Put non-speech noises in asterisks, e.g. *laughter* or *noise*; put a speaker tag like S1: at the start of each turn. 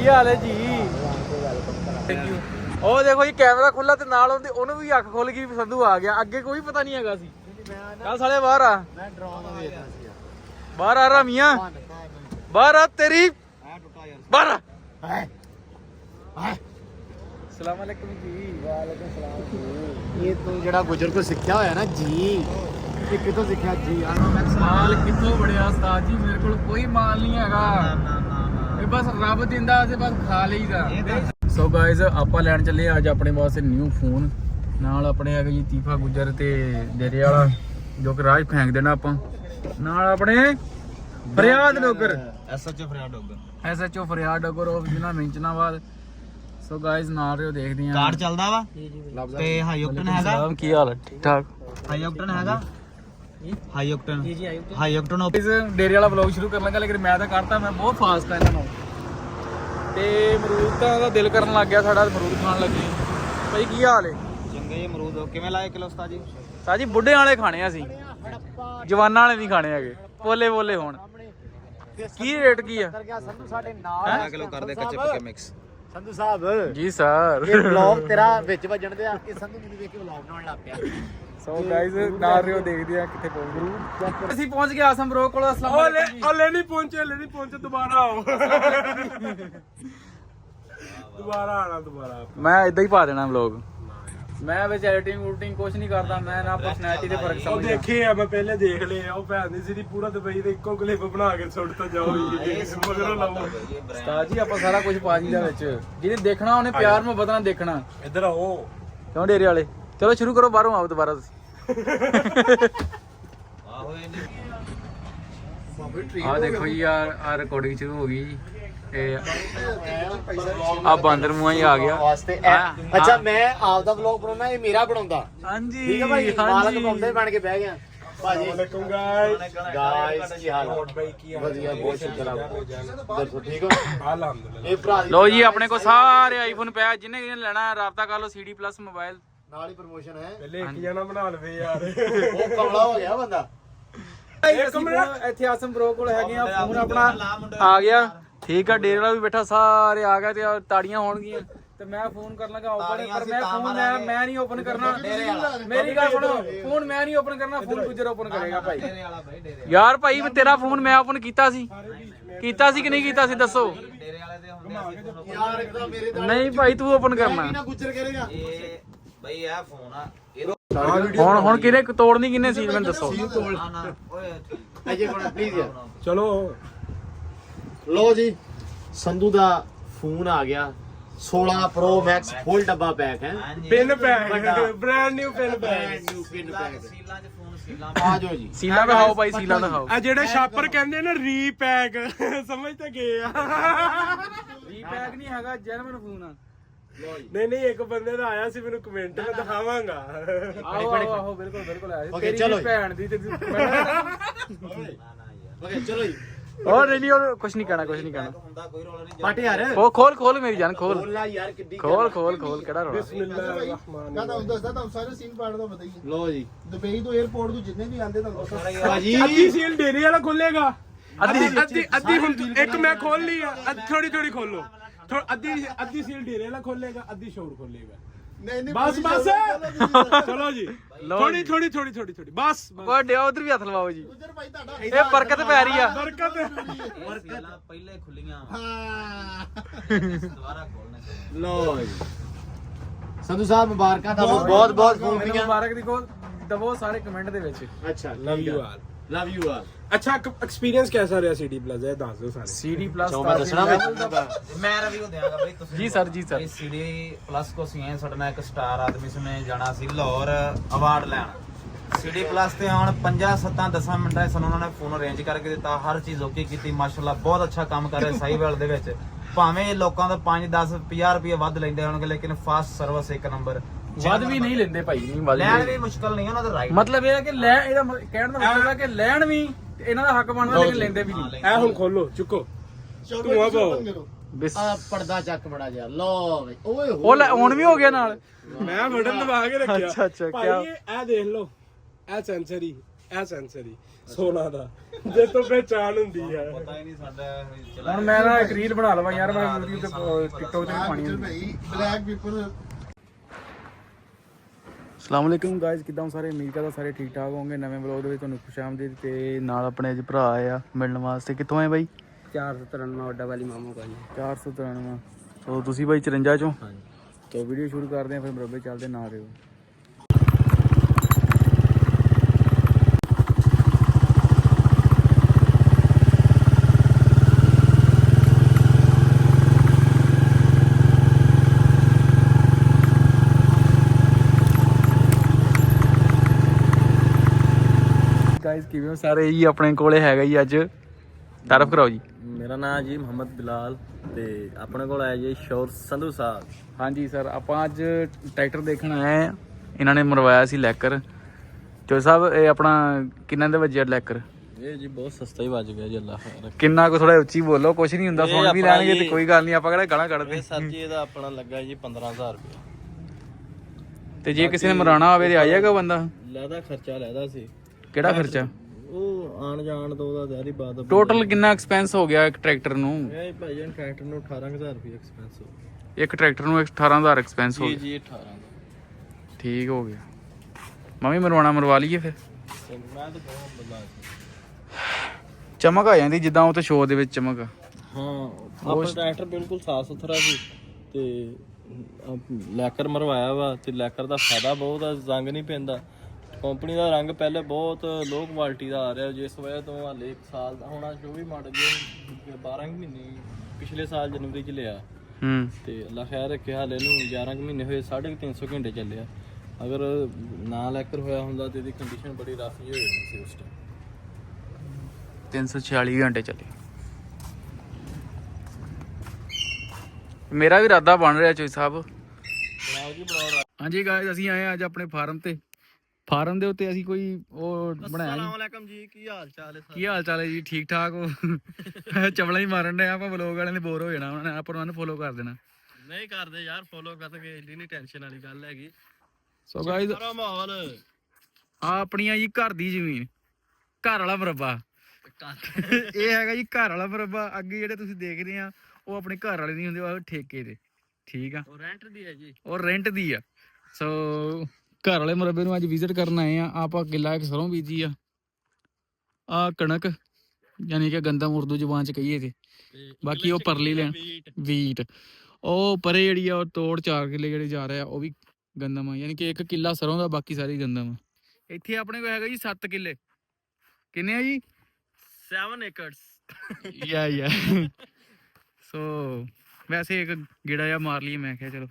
S1: ਕੀ ਹਾਲ ਹੈ ਜੀ। Thank you ਉਹ ਦੇਖੋ ਜੀ ਕੈਮਰਾ ਖੁੱਲਾ ਤੇ ਨਾਲ ਉਹਦੇ ਉਹਨੂੰ ਵੀ ਅੱਖ ਖੁੱਲ ਗਈ ਵੀ ਸੰਧੂ ਆ ਗਿਆ। ਅੱਗੇ ਕੋਈ ਪਤਾ ਨਹੀਂ ਹੈਗਾ ਸੀ। ਚੱਲ ਸਾਲੇ ਬਾਹਰ ਆ।
S2: ਮੈਂ ਡਰਾਉਣਾ ਵੇਖਦਾ ਸੀ
S1: ਬਾਹਰ ਆ ਰਾਮੀਆਂ ਬਾਹਰ ਆ ਤੇਰੀ।
S2: ਯਾਰ
S1: ਬਾਹਰ ਆ। ਸਲਾਮ ਅਲੈਕੁਮ ਜੀ।
S2: ਵਾਲੇਕੁਮ ਸਲਾਮ ਇਹ ਤੂੰ ਜਿਹੜਾ ਗੁਜਰ ਕੋ ਸਿੱਖਿਆ ਹੋਇਆ ਨਾ ਜੀ ਇਹ ਕਿਤੋਂ ਸਿੱਖਿਆ ਜੀ? ਆ
S1: ਮਾਲ ਕਿੱਥੋਂ ਬੜਿਆ ਉਸਤਾਦ ਜੀ? ਮੇਰੇ ਕੋਲ ਕੋਈ ਮਾਲ ਨਹੀਂ ਹੈਗਾ। ਬਸ ਰੱਬ ਦਿੰਦਾ ਤੇ ਬਸ ਖਾ ਲਈਦਾ। ਸੋ ਗਾਇਜ਼ ਆਪਾਂ ਲੈਣ ਚੱਲੇ ਆ ਅੱਜ ਆਪਣੇ ਵਾਸਤੇ ਨਿਊ ਫੋਨ ਨਾਲ ਆਪਣੇ ਹੈਗੇ ਜੀ ਤੀਫਾ ਗੁੱਜਰ ਤੇ ਡੇਰੇ ਵਾਲਾ ਜੋ ਕਿ ਰਾਜ ਫੈਂਕ ਦੇਣਾ ਆਪਾਂ। ਨਾਲ ਆਪਣੇ ਫਰਿਆਦ ਨੋਕਰ
S2: ਐਸਐਚਓ ਫਰਿਆਦ ਡੋਗਰ।
S1: ਐਸਐਚਓ ਫਰਿਆਦ ਨੋਕਰ ਆਫ ਜਿਨਾ ਮਿੰਚਨਾਬਾਦ ਸੋ ਗਾਇਜ਼ ਨਾਲ ਰਿਓ ਦੇਖਦੇ ਆਂ
S2: ਕਾਰਡ ਚੱਲਦਾ ਵਾ? ਤੇ ਹਾਈ ਓਕਟਨ ਹੈਗਾ?
S1: ਸਲਾਮ ਕੀ ਹਾਲ ਹੈ? ਠੀਕ ਠਾਕ।
S2: ਹਾਈ ਓਕਟਨ ਹੈਗਾ? ਹਾਈ ਓਕਟਨ ਜੀ ਜੀ ਹਾਈ ਓਕਟਨ
S1: ਇਸ ਡੇਰੇ ਵਾਲਾ ਵਲੌਗ ਸ਼ੁਰੂ ਕਰਨ ਲੱਗਾ ਲੇਕਿਨ ਮੈਂ ਤਾਂ ਕਰਤਾ ਮੈਂ ਬਹੁਤ ਫਾਸਟ ਆ ਇਹਨਾਂ ਨੂੰ ਤੇ ਅਮਰੂਦ ਤਾਂ ਦਾ ਦਿਲ ਕਰਨ ਲੱਗ ਗਿਆ ਸਾਡਾ ਅਮਰੂਦ ਖਾਣ ਲੱਗੇ। ਭਾਈ ਕੀ ਹਾਲ ਏ?
S2: ਚੰਗੇ ਅਮਰੂਦ ਕਿਵੇਂ ਲਾਏ ਕਿਲੋ ਉਸਤਾਦ ਜੀ?
S1: ਸਾਜੀ ਬੁੱਢੇ ਵਾਲੇ ਖਾਣੇ ਆ ਅਸੀਂ। ਜਵਾਨਾਂ ਵਾਲੇ ਨਹੀਂ ਖਾਣੇ ਹੈਗੇ। ਪੋਲੇ ਪੋਲੇ ਹੋਣ। ਕੀ ਰੇਟ ਕੀ ਆ?
S2: ਗਿਆ ਸੰਧੂ ਸਾਡੇ ਨਾਲ? ਕਿਲੋ ਕਰਦੇ ਕੱਚੇ ਪੱਕੇ ਮਿਕਸ ਸੰਧੂ ਸਾਹਿਬ।
S1: ਜੀ ਸਰ।
S2: ਇਹ ਵਲੌਗ ਤੇਰਾ ਵਿੱਚ ਵੱਜਣ ਦੇ ਆ ਇਹ ਸੰਧੂ ਮੈਨੂੰ ਵੇਖ ਕੇ ਵਲੌਗ ਬਣਾਉਣ ਲੱਗ ਪਿਆ।
S1: ਸੋ ਗਾਇਜ਼ ਨਾਲ ਰਿਓ ਦੇਖਦੇ ਆ ਕਿੱਥੇ ਪਹੁੰਚ ਅਸੀਂ ਪਹੁੰਚ ਗਏ ਆਸਮ ਬ్రో ਕੋਲ ਅਸਲਾਮ ਜੀ
S3: ਹਲੇ ਨਹੀਂ ਪਹੁੰਚੇ ਹਲੇ ਨਹੀਂ ਪਹੁੰਚੇ ਦੁਬਾਰਾ ਆਓ। ਦੁਬਾਰਾ ਆਣਾ ਦੁਬਾਰਾ
S1: ਮੈਂ ਇਦਾਂ ਹੀ ਪਾ ਦੇਣਾ ਵਲੌਗ ਮੈਂ ਵਿੱਚ ਐਡੀਟਿੰਗ ਉਡਿੰਗ ਕੁਝ ਨਹੀਂ ਕਰਦਾ ਮੈਂ ਨਾ ਪਰਸਨੈਲਿਟੀ ਦੇ ਫ਼ਰਕ
S3: ਉਹ
S1: ਸਮਝਦਾ।
S3: ਦੇਖੇ ਆ ਮੈਂ ਪਹਿਲੇ ਦੇਖ ਲਏ ਆ ਉਹ ਭੈਣ ਦੀ ਸਿੱਧੀ ਪੂਰਾ ਦੁਬਈ ਦੇ ਇੱਕੋ ਕਲਿੱਪ ਬਣਾ ਕੇ ਸੁੱਟ ਤਾਂ ਜਾਓ ਜੀ ਮਗਰੋਂ ਲਾਓ।
S1: ਉਸਤਾਦ ਜੀ ਆਪਾਂ ਸਾਰਾ ਕੁਝ ਪਾ ਜੀਦਾ ਵਿੱਚ। ਜਿਹਨੇ ਦੇਖਣਾ ਉਹਨੇ ਪਿਆਰ ਮੁਹੱਬਤ ਨਾਲ ਦੇਖਣਾ।
S3: ਇੱਧਰ ਆਓ।
S1: ਕਿਉਂ ਡੇਰੇ ਵਾਲੇ? ਚਲੋ ਸ਼ੁਰੂ ਕਰੋ ਬਾਹਰੋਂ ਆਓ ਦੁਬਾਰਾ ਤੁਸੀਂ
S2: ਆਹੋ ਇਹਨੇ
S1: ਆ ਦੇਖੋ ਜੀ ਯਾਰ ਆ ਰਿਕਾਰਡਿੰਗ ਸ਼ੁਰੂ ਹੋ ਗਈ ਜੀ ਤੇ ਆ ਬਾਂਦਰ ਮੂੰਹਾਂ ਹੀ ਆ ਗਿਆ
S2: ਵਾਸਤੇ ਇਹ-
S1: ਹਾਂ,
S2: ਅੱਛਾ
S1: ਹਾਂ।
S2: ਮੈਂ ਆਪ ਦਾ ਵਲੌਗ ਬਣਾਉਣਾ ਇਹ ਮੇਰਾ ਬਣਾਉਂਦਾ
S1: ਹਾਂਜੀ
S2: ਠੀਕ ਹੈ ਭਾਈ ਮਾਲਕ ਬੰਦੇ ਬਣ ਕੇ ਬਹਿ ਗਿਆ ਭਾਜੀ
S3: ਵਾਲੇਕੁਮ ਗਾਇਸ
S2: ਗਾਇਸ ਕੀ ਹਾਲ
S3: ਹੋਰ ਬਾਈ ਕੀ ਹਾਲ
S2: ਵਧੀਆ ਬਹੁਤ ਸ਼ੁਕਰ ਆ ਦੱਸੋ ਠੀਕ ਹੋ
S3: ਅਲਹਮਦੁਲਿਲਾ
S2: ਇਹ ਭਰਾ ਦੀ
S1: ਲੋ ਜੀ ਆਪਣੇ ਕੋਲ ਸਾਰੇ ਆਈਫੋਨ ਪਿਆ ਜਿਹਨੇ ਜਿਹਨੇ ਲੈਣਾ ਰਾਬਤਾ ਕਰ ਲਓ CD ਪਲੱਸ ਮੋਬਾਈਲ
S2: ਨਾਲ ਹੀ ਪ੍ਰਮੋਸ਼ਨ ਹੈ।
S3: ਪਹਿਲੇ ਇੱਕ ਜਣਾ ਬਣਾ ਲਵੇ ਯਾਰ।
S2: ਉਹ ਕਮਲਾ ਹੋ ਗਿਆ ਬੰਦਾ।
S1: ਇੱਕ ਮਿੰਟ ਇੱਥੇ ਆਸਮ ਬ్రో ਕੋਲ ਹੈਗੇ ਆ ਫੋਨ ਆਪਣਾ ਆ ਗਿਆ। ਠੀਕ ਆ ਡੇਰੇ ਵਾਲਾ ਵੀ ਬੈਠਾ ਸਾਰੇ ਆ ਗਏ ਤੇ ਆ ਤਾੜੀਆਂ ਹੋਣਗੀਆਂ। ਤੇ ਮੈਂ ਫੋਨ ਕਰਨ ਲੱਗਾ ਓਪਨ ਪਰ ਮੈਂ ਫੋਨ ਮੈਂ ਮੈਂ ਨਹੀਂ ਓਪਨ ਕਰਨਾ। ਮੇਰੀ ਗੱਲ ਸੁਣੋ ਫੋਨ ਮੈਂ ਨਹੀਂ ਓਪਨ ਕਰਨਾ ਫੋਨ ਗੁਜਰ ਓਪਨ ਕਰੇਗਾ ਭਾਈ।
S2: ਵਾਲਾ ਭਾਈ ਡੇਰੇ
S1: ਯਾਰ ਭਾਈ ਤੇਰਾ ਫੋਨ ਮੈਂ ਓਪਨ ਕੀਤਾ ਸੀ। ਕੀਤਾ ਸੀ ਕਿ ਨਹੀਂ ਕੀਤਾ ਸੀ ਦੱਸੋ।
S2: ਡੇਰੇ ਵਾਲੇ ਦੇ ਹੁੰਦੇ ਯਾਰ ਇੱਕ ਤਾਂ ਮੇਰੇ ਤਾਂ
S1: ਨਹੀਂ ਭਾਈ ਤੂੰ ਓਪਨ ਕਰਨਾ।
S2: ਨਾ ਗੁੱਜਰ ਕਰੇਗਾ
S4: ਇਹ ਬਈ ਇਹ ਫੋਨ ਆ ਇਹ
S1: ਹੁਣ ਹੁਣ ਕਿਹਨੇ ਤੋੜਨੀ ਕਿਹਨੇ ਸੀ ਮੈਨੂੰ ਦੱਸੋ।
S4: ਨਾ ਨਾ ਓਏ
S2: ਅਜੇ ਕੋਣ ਪਲੀਜ਼ ਯਾਰ।
S3: ਚਲੋ।
S2: ਲੋ ਜੀ ਸੰਧੂ ਦਾ ਫੋਨ ਆ ਗਿਆ। 16 Pro Max ਫੁੱਲ ਡੱਬਾ ਪੈਕ ਹੈ।
S3: ਪਿਨ ਪੈਕ
S2: ਵੱਡਾ।
S3: Brand new pin pack
S2: brand new pin pack
S4: ਸੀਲਾਂ 'ਚ ਫੋਨ ਸੀਲਾਂ
S2: ਆ ਜਾਓ ਜੀ।
S1: ਸੀਲਾ ਦਿਖਾਓ ਭਾਈ ਸੀਲਾ ਦਿਖਾਓ।
S3: ਆ ਜਿਹੜੇ ਸ਼ਾਪਰ ਕਹਿੰਦੇ ਨੇ ਰੀ ਪੈਕ *laughs* ਸਮਝ ਤਾਂ ਗਏ ਆ।
S1: ਰੀਪੈਕ ਨਹੀਂ ਹੈਗਾ ਜੈਨੂਇਨ ਫੋਨ ਆ।
S3: ਨਹੀਂ ਨਹੀਂ ਇੱਕ ਬੰਦੇ ਦਾ ਆਇਆ ਸੀ ਮੈਨੂੰ ਕਮੈਂਟ ਮੈਂ ਦਿਖਾਵਾਂਗਾ।
S1: ਆਹੋ ਆਹੋ ਆਹੋ ਬਿਲਕੁਲ ਬਿਲਕੁਲ ਆਇਆ ਸੀ।
S2: Okay,
S1: ਤੇਰੀ
S2: ਚਲੋ
S1: ਵੀ
S2: ਜੀ।
S1: ਭੈਣ ਦੀ ਤੇ *laughs*
S2: ਓਕੇ ਚਲੋ ਜੀ।
S1: ਹੋਰ ਨਹੀਂ ਨਹੀਂ ਹੋਰ ਕੁਝ ਨਹੀਂ ਕਹਿਣਾ ਕੁਝ ਨਹੀਂ ਕਹਿਣਾ।
S4: ਹੁੰਦਾ ਕੋਈ ਰੋਲਾ ਨਹੀਂ
S2: ਪਟ ਯਾਰ
S1: ਖੋਲ ਖੋਲ ਖੋਲ ਮੇਰੀ ਜਾਨ ਖੋਲ।
S2: ਬੋਲਾ ਯਾਰ ਕਿੱਡੀ
S1: ਖੋਲ ਖੋਲ ਖੋਲ ਕਿਹੜਾ ਰੋਣਾ
S3: ਬਿਸਮਿਲ੍ਲਾਹਿਰਰਹਿਮਾਨ
S5: ਮੈਂ ਤੁਹਾਨੂੰ ਦੱਸਦਾ ਤੁਹਾਨੂੰ ਸਾਰੇ ਸੀਨ ਪਾੜ ਦਾ ਪਤਾ ਹੀ ਹੈ।
S2: ਲੋ ਜੀ।
S5: ਦੁਬਈ ਤੋਂ 에어ਪੋਰਟ ਤੋਂ ਜਿੰਨੇ ਵੀ ਆਂਦੇ ਤੁਹਾਨੂੰ ਦੱਸਦਾ
S2: ਭਾਜੀ
S3: ਅੱਧੀ ਸੀਲ ਡੇਰੇ ਵਾਲਾ ਖੋਲੇਗਾ। ਅੱਧੀ ਅੱਧੀ ਅੱਧੀ ਹੁਣ ਇੱਕ ਮੈਂ ਖੋਲ ਲਈ ਆ। ਥੋੜੀ ਥੋੜੀ ਖੋਲੋ। ਅੱਧੀ ਅੱਧੀ ਸੀਲ ਡੇਰੇ ਵਾਲਾ ਖੋਲੇਗਾ ਅੱਧੀ ਸ਼ੋਰ ਖੋਲੇਗਾ।
S5: ਨਹੀਂ ਨਹੀਂ
S3: ਬਸ ਬਸ।
S5: ਚੱਲੋ
S3: ਜੀ ਥੋੜੀ। ਥੋੜੀ ਥੋੜੀ ਥੋੜੀ ਥੋੜੀ ਬਸ।
S1: ਕੋਈ ਡਿਆ ਉਧਰ ਵੀ ਹੱਥ ਲਵਾਓ ਜੀ।
S5: ਗੁੱਜਰ ਭਾਈ ਤੁਹਾਡਾ
S1: ਇਹ ਬਰਕਤ ਪੈ ਰਹੀ ਆ।
S3: ਬਰਕਤ।
S4: ਪਹਿਲੇ ਖੁੱਲੀਆਂ
S5: ਹਾਂ।
S4: ਦੁਬਾਰਾ ਖੋਲਣੇ
S2: ਲੋ ਜੀ। ਸੰਧੂ ਸਾਹਿਬ ਮੁਬਾਰਕਾਂ ਤੁਹਾਨੂੰ। ਬਹੁਤ ਬਹੁਤ ਫੋਨ
S1: ਮੈਨੂੰ
S2: ਦੀਆਂ
S1: ਮੁਬਾਰਕ ਦੀ ਕੋ ਦਬੋ ਸਾਰੇ ਕਮੈਂਟ ਦੇ ਵਿੱਚ।
S2: ਅੱਛਾ
S3: love you all.
S2: Love you all
S3: ਅੱਛਾ ਐਕਸਪੀਰੀਅੰਸ ਕਿਹਦਾ ਰਿਹਾ ਸੀਡੀ ਪਲੱਸ ਇਹ ਦੱਸ ਦਿਓ ਸਾਰੇ।
S1: CD ਪਲੱਸ
S2: ਮੈਂ ਦੱਸਣਾ ਵਿੱਚ
S4: ਮੈਂ ਰਿਵਿਊ ਦਿਆਂਗਾ ਬਈ ਤੁਸੀਂ
S1: ਜੀ ਸਰ ਜੀ ਸਰ।
S4: ਸੀਡੀ ਪਲੱਸ ਕੋ ਸੀ ਸਾਡਾ ਨਾਲ ਇੱਕ ਸਟਾਰ ਆਦਮੀ ਸੁਨੇ ਜਾਣਾ ਸੀ ਲਾਹੌਰ ਅਵਾਰਡ ਲੈਣ। ਸੀਡੀ ਪਲੱਸ ਤੇ ਹੁਣ 5 7 10 ਮਿੰਟਾਂ 'ਚ ਸਾਨੂੰ ਉਹਨਾਂ ਨੇ ਫੋਨ ਅਰੇਂਜ ਕਰਕੇ ਦਿੱਤਾ ਹਰ ਚੀਜ਼ ਓਕੇ ਕੀਤੀ ਮਾਸ਼ਾਅੱਲਾ ਬਹੁਤ ਅੱਛਾ ਕੰਮ ਕਰ ਰਹੇ ਸਾਈਵਲ ਦੇ ਵਿੱਚ। ਭਾਵੇਂ ਇਹ ਲੋਕਾਂ ਦਾ 5 10 50 ਰੁਪਏ ਵੱਧ ਲੈਂਦੇ ਹੋਣਗੇ ਲੇਕਿਨ ਫਾਸਟ ਸਰਵਿਸ ਇੱਕ ਨੰਬਰ
S1: ਵੱਧ ਵੀ ਨਹੀਂ ਲੈਂਦੇ ਭਾਈ। ਨਹੀਂ ਵੱਧ
S4: ਲੈਣ
S1: ਵੀ
S4: ਮੁਸ਼ਕਲ ਨਹੀਂ ਉਹਨਾਂ ਦਾ ਰਾਈਟ
S1: ਮਤਲਬ ਇਹ ਹੈ ਕਿ ਲੈ ਇਹਦਾ ਕਹਿਣ ਦਾ ਮਤਲਬ ਹੈ ਕਿ ਲੈਣ ਵੀ ਤੇ ਇਹਨਾਂ ਦਾ ਹੱਕ ਬਣਦਾ ਲੇਕਿਨ ਲੈਂਦੇ ਵੀ ਨਹੀਂ।
S3: ਇਹ ਹੁਣ ਖੋਲੋ ਚੁੱਕੋ। ਧੂੰਆਂ ਪਾਓ।
S1: ਬਿਸ
S2: ਆ ਪਰਦਾ ਚੱਕ ਮੜਾ ਜਾ ਲੋ ਬਈ। ਓਏ ਹੋ।
S1: ਉਹ ਲੈ ਔਨ ਵੀ ਹੋ ਗਿਆ ਨਾਲ।
S3: ਮੈਂ ਬਟਨ ਦਬਾ ਕੇ ਰੱਖਿਆ।
S1: ਅੱਛਾ, ਅੱਛਾ,
S3: ਭਾਈ
S1: ਕਿਆ-
S3: ਇਹ ਇਹ ਦੇਖ ਲਓ। ਇਹ ਸੈਂਸਰ ਇਹ ਸੈਂਸਰੀ ਸੋਨਾ ਦਾ। ਜੇ ਤੋਂ ਪਹਿਚਾਨ ਹੁੰਦੀ ਹੈ
S4: ਪਤਾ ਹੀ ਨਹੀਂ ਸਾਡਾ ਚਲਾ
S1: ਹੁਣ ਮੈਂ ਨਾ ਇੱਕ ਰੀਲ ਬਣਾ ਲਵਾਂ ਯਾਰ ਮੈਂ YouTube ਤੇ ਟਿਕਟੋਕ ਤੇ ਵੀ ਪਾਣੀ ਹੁੰਦੀ।
S5: ਭਾਈ ਬਲੈਕ ਪੀਪਲ
S1: ਅਸਲਾਮ ਅਲੈਕੁਮ। ਗਾਇਜ਼ ਕਿਦਾਂ ਹੋ ਸਾਰੇ? ਉਮੀਦ ਕਰਦਾ ਸਾਰੇ ਠੀਕ ਠਾਕ ਹੋਵੋਗੇ। ਨਵੇਂ ਵਲੌਗ ਦੇ ਵਿੱਚ ਤੁਹਾਨੂੰ ਖੁਸ਼ਾਮਦੀਦ ਤੇ ਨਾਲ ਆਪਣੇ ਅੱਜ ਭਰਾ ਆਏ ਆ ਮਿਲਣ ਵਾਸਤੇ। ਕਿੱਥੋਂ ਆਏ ਬਾਈ?
S6: 493 ਅੱਡਾ ਵਾਲੀ ਮਾਮੂ ਕਾ ਜੀ
S1: 493 ਸੋ ਤੁਸੀਂ ਬਾਈ 54 ਚੋਂ? ਹਾਂਜੀ। ਤੋ ਵੀਡੀਓ ਸ਼ੁਰੂ ਕਰਦੇ ਆ ਫਿਰ ਬਰੋਬਰ ਚੱਲਦੇ ਨਾ ਰਹੋ ਗਾਇਜ਼ ਕਿਵੇਂ ਹੋ ਸਾਰੇ ਜੀ ਆਪਣੇ ਕੋਲੇ ਹੈਗਾ ਜੀ ਅੱਜ। ਤਾਰਫ ਕਰਾਓ ਜੀ।
S6: ਮੇਰਾ ਨਾਮ ਜੀ ਮੁਹੰਮਦ ਬਿਲਾਲ ਤੇ ਆਪਣੇ ਕੋਲ ਆਇਆ ਜੀ ਸ਼ੌਰ ਸੰਧੂ ਸਾਹਿਬ।
S1: ਹਾਂਜੀ ਸਰ ਆਪਾਂ ਅੱਜ ਟਰੈਕਟਰ ਦੇਖਣ ਆਏ ਆ ਇਹਨਾਂ ਨੇ ਮਰਵਾਇਆ ਸੀ ਲੈਕਰ। ਚੋ ਸਾਹਿਬ ਇਹ ਆਪਣਾ ਕਿੰਨਾ ਦੇ ਵੱਜਿਆ ਲੈਕਰ?
S6: ਇਹ ਜੀ ਬਹੁਤ ਸਸਤਾ ਹੀ ਵੱਜ ਗਿਆ ਜੀ ਅੱਲਾ ਖੈਰ
S1: ਕਿੰਨਾ ਕੁ ਥੋੜਾ ਉੱਚੀ ਬੋਲੋ ਕੁਛ ਨਹੀਂ ਹੁੰਦਾ ਸੁਣ ਵੀ ਲੈਣਗੇ ਤੇ ਕੋਈ ਗੱਲ ਨਹੀਂ ਆਪਾਂ ਕਿਹੜਾ ਗਾਲਾਂ ਕੱਢਦੇ
S6: ਇਹ ਸਰ ਜੀ ਇਹਦਾ ਆਪਣਾ ਲੱਗਾ ਜੀ 15000 ਰੁਪਏ
S1: ਤੇ ਜੇ ਕਿਸੇ ਨੇ ਮਰਾਣਾ ਹੋਵੇ ਤੇ ਆ ਜਾਏਗਾ ਬੰਦਾ।
S6: ਲੈਦਾ ਖਰਚਾ ਲੈਦਾ ਸੀ।
S1: ਕਿਹੜਾ ਖਰਚਾ?
S6: ਉਹ ਆਣ ਜਾਣ ਤੋਂ ਉਹਦਾ ਜ਼ਾਰੀ ਬਾਤ ਆ।
S1: ਟੋਟਲ ਕਿੰਨਾ ਐਕਸਪੈਂਸ ਹੋ ਗਿਆ ਇੱਕ ਟਰੈਕਟਰ ਨੂੰ?
S6: ਇਹ ਭਾਈ ਜਾਨ ਟਰੈਕਟਰ ਨੂੰ 18000 ਰੁਪਏ ਐਕਸਪੈਂਸ ਹੋ
S1: ਇੱਕ ਟਰੈਕਟਰ ਨੂੰ 18000 ਐਕਸਪੈਂਸ ਹੋ
S6: ਜੀ
S1: ਗਿਆ।
S6: ਜੀ 18 ਦਾ
S1: ਠੀਕ ਹੋ ਗਿਆ। ਮੈਂ ਵੀ ਮਰਵਾਣਾ ਮਰਵਾ ਲਈਏ ਫਿਰ?
S6: ਤੇ ਮੈਂ ਤਾਂ ਬਹੁਤ ਬੰਦਾ
S1: ਚਮਕ ਆ ਜਾਂਦੀ ਜਿੱਦਾਂ ਉਹ ਤੇ ਸ਼ੋਅ ਦੇ ਵਿੱਚ ਚਮਕ ਆ।
S6: ਹਾਂ ਆਪਣਾ ਟਰੈਕਟਰ ਬਿਲਕੁਲ ਸਾਫ਼ ਸੁਥਰਾ ਸੀ ਤੇ ਲੈਕਰ ਮਰਵਾਇਆ ਵਾ ਤੇ ਲੈਕਰ ਦਾ ਫਾਇਦਾ ਬਹੁਤ ਆ ਜ਼ੰਗ ਨਹੀਂ ਪੈਂਦਾ। ਕੰਪਨੀ ਦਾ ਰੰਗ ਪਹਿਲੇ ਬਹੁਤ ਲੋ ਕੁਆਲਿਟੀ ਦਾ ਆ ਰਿਹਾ ਜਿਸ ਵਜ੍ਹਾ ਤੋਂ ਹਾਲੇ 1 ਸਾਲ ਦਾ ਹੋਣਾ ਜੋ ਵੀ ਮਾਡਲ ਜੇ 12 ਕੁ ਮਹੀਨੇ ਪਿਛਲੇ ਸਾਲ ਜਨਵਰੀ ਚ ਲਿਆ।
S1: ਹੂੰ।
S6: ਤੇ ਅੱਲਾ ਖੈਰ ਰੱਖੇ ਹਾਲੇ ਨੂੰ 11 ਕੁ ਮਹੀਨੇ ਹੋਏ 350 ਘੰਟੇ ਚੱਲਿਆ। ਅਗਰ ਨਾ ਲੈਕਰ ਹੋਇਆ ਹੁੰਦਾ ਤੇ ਇਹਦੀ ਕੰਡੀਸ਼ਨ ਬੜੀ ਰਫ ਜਿਹੀ ਹੋ ਜਾਣੀ ਸੀ ਉਸ ਟਾਈਮ
S1: 346 ਘੰਟੇ ਚੱਲੇ। ਮੇਰਾ ਵੀ ਇਰਾਦਾ ਬਣ ਰਿਹਾ ਚੋਈ ਸਾਹਿਬ।
S6: ਬਣਾਓ ਜੀ ਬਣਾਓ।
S1: ਹਾਂਜੀ ਗਾਇਸ ਅਸੀਂ ਆਏ ਹਾਂ ਅੱਜ ਆਪਣੇ ਫਾਰਮ ਤੇ। ਫਾਰਮ ਦੇ ਉੱਤੇ ਅਸੀਂ ਕੋਈ ਉਹ ਬਣਾਇਆ ਜੀ
S6: ਅਸਲਾਮੁਅਲੈਕਮ ਜੀ ਕੀ ਹਾਲ ਚਾਲ ਹੈ
S1: ਕੀ ਹਾਲ ਚਾਲ ਹੈ ਜੀ? ਠੀਕ ਠਾਕ ਹੋ? ਚਵਲਾ ਹੀ ਮਾਰਨ ਦੇ ਆਪਾਂ ਵਲੋਗ ਵਾਲਿਆਂ ਨੇ ਬੋਰ ਹੋ ਜਾਣਾ ਉਹਨਾਂ ਨੇ ਆਪਾਂ ਉਹਨਾਂ ਨੂੰ ਫੋਲੋ ਕਰ ਦੇਣਾ।
S6: ਨਹੀਂ ਕਰਦੇ ਯਾਰ ਫੋਲੋ ਕਰਨਗੇ ਇੰਨੀ ਨਹੀਂ ਟੈਨਸ਼ਨ ਵਾਲੀ ਗੱਲ ਹੈਗੀ।
S1: ਸੋ ਗਾਇਸ
S6: ਸਾਰਾ ਮਾਹੌਲ।
S1: ਆ ਆਪਣੀਆਂ ਜੀ ਘਰ ਦੀ ਜ਼ਮੀਨ ਘਰ ਵਾਲਾ ਮੁਰੱਬਾ। ਇਹ ਹੈਗਾ ਜੀ ਘਰ ਵਾਲਾ ਮੁਰੱਬਾ ਅੱਗੇ ਜਿਹੜੇ ਤੁਸੀਂ ਦੇਖ ਰਹੇ ਆ ਉਹ ਆਪਣੇ ਘਰ ਵਾਲੇ ਨਹੀਂ ਹੁੰਦੇ ਉਹ ਠੇਕੇ ਦੇ ਠੀਕ ਆ?
S6: ਉਹ ਰੈਂਟ ਦੀ ਹੈ ਜੀ।
S1: ਉਹ ਰੈਂਟ ਦੀ ਆ। ਸੋ ਘਰ ਵਾਲੇ ਮੁਰੱਬੇ ਨੂੰ ਅੱਜ ਵਿਜ਼ਿਟ ਕਰਨ ਆਏ ਆ। ਆਪਾਂ ਕਿੱਲਾ ਇੱਕ ਸਰੋਂ ਬੀਜੀ ਆ। ਆ ਕਣਕ ਯਾਨੀ ਕਿ ਗੰਦਮ ਉਰਦੂ ਜ਼ੁਬਾਨ ਚ ਕਹੀਏ ਤੇ। ਬਾਕੀ ਉਹ ਪਰਲੀ ਲੈਣ। ਵੀਟ ਉਹ ਪਰੇ ਜਿਹੜੀ ਆ ਉਹ ਤੋੜ 4 ਕਿੱਲੇ ਜਿਹੜੇ ਜਾ ਰਹੇ ਆ ਉਹ ਵੀ ਗੰਦਮ ਆ। ਯਾਨੀ ਕਿ ਇੱਕ ਕਿੱਲਾ ਸਰੋਂ ਦਾ ਬਾਕੀ ਸਾਰੀ ਗੰਦਮ ਆ। ਇੱਥੇ ਆਪਣੇ ਕੋਲ ਹੈਗਾ ਜੀ 7 ਕਿੱਲੇ। ਕਿੰਨੇ ਆ ਜੀ?
S6: 7 ਏਕੜਸ
S1: ਯਾ ਯਾ ਸੋ ਵੈਸੇ ਇੱਕ ਗੇੜਾ ਜਿਹਾ ਮਾਰ ਲਈਏ ਮੈਂ ਕਿਹਾ ਚਲੋ।